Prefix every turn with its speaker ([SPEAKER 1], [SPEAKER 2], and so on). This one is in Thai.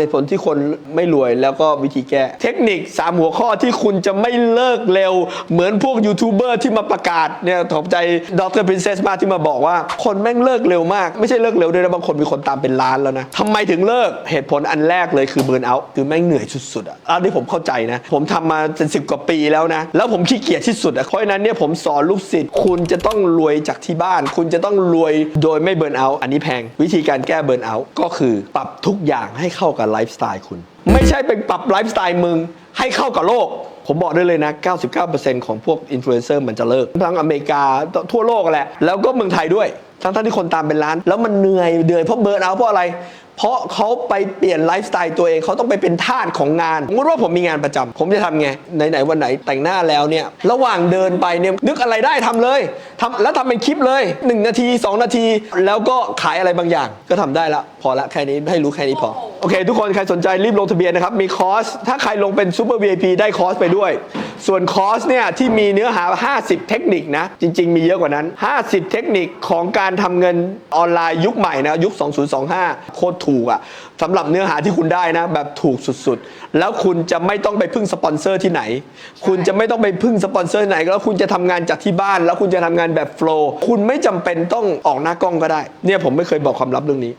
[SPEAKER 1] เหตุผลที่คนไม่รวยแล้วก็วิธีแก้ เทคนิค 3 หัวข้อที่คุณจะไม่เลิกเร็ว เหมือนพวกยูทูบเบอร์ที่มาประกาศเนี่ยถมใจดร Princess มาที่มาบอกว่า คนแม่งเลิกเร็วมาก ไม่ใช่เลิกเร็วด้วยนะบางคนมีคนตามเป็นล้านแล้วนะทำไมถึงเลิกเหตุผลอันแรกเลยคือเบิร์นเอาท์คือแม่งเหนื่อยสุดๆอะอันนี้ผมเข้าใจนะ ผมทำมาเป็นสิบกว่าปีแล้วนะ แล้วผมขี้เกียจที่สุดอะเพราะฉะนั้นเนี่ยผมสอนลูกศิษย์คุณจะต้องรวยจากที่บ้าน คุณจะต้องรวยโดยไม่เบิร์นเอาท์อันนี้แพงวิธีการแก้เบิร์นเอาท์ก็คือปรับทุกอย่างให้เข้ากับไลฟ์สไตล์คุณ ไม่ใช่เป็นปรับไลฟ์สไตล์มึงให้เข้ากับโลก ผมบอกได้เลยนะ 99%ของพวกอินฟลูเอนเซอร์มันจะเลิก ทั้งอเมริกาทั่วโลกแหละ แล้วก็เมืองไทยด้วย ทั้งท่านที่คนตามเป็นล้าน แล้วมันเหนื่อยเหนื่อยเพราะเบิร์นเอาเพราะอะไร เพราะเขาไปเปลี่ยนไลฟ์สไตล์ตัวเองเขาต้องไปเป็นทาสของงานสมมติว่าผมมีงานประจำผมจะทำไงไหนๆวันไหนแต่งหน้าแล้วเนี่ยระหว่างเดินไปเนี่ยนึกอะไรได้ทำเลยทำแล้วทำเป็นคลิปเลย 1 นาที 2 นาที แล้วก็ขายอะไรบางอย่างก็ทำได้ละพอละแค่นี้ให้รู้แค่นี้พอ โอเคทุกคนใครสนใจรีบลงทะเบียนนะครับ มีคอร์ส ถ้าใครลงเป็นซูเปอร์ VIP ได้คอร์สไปด้วย ส่วนคอร์สเนี่ยที่มีเนื้อหา 50 เทคนิคนะ จริง ๆ มีเยอะกว่านั้น 50 เทคนิคของการทำเงินออนไลน์ยุคใหม่นะ ยุค 2025 โคตรถูกอะ่ะสำหรับเนื้อหาที่คุณได้นะ แบบถูกสุดๆ แล้วคุณจะไม่ต้องไปพึ่งสปอนเซอร์ที่ไหน คุณจะไม่ต้องไปพึ่งสปอนเซอร์ไหน แล้วคุณจะทำงานจากที่บ้าน แล้วคุณจะทำงานแบบโฟล์คุณไม่จำเป็นต้องออกหน้ากล้องก็ได้ เนี่ยผมไม่เคยบอกความลับเรื่องนี้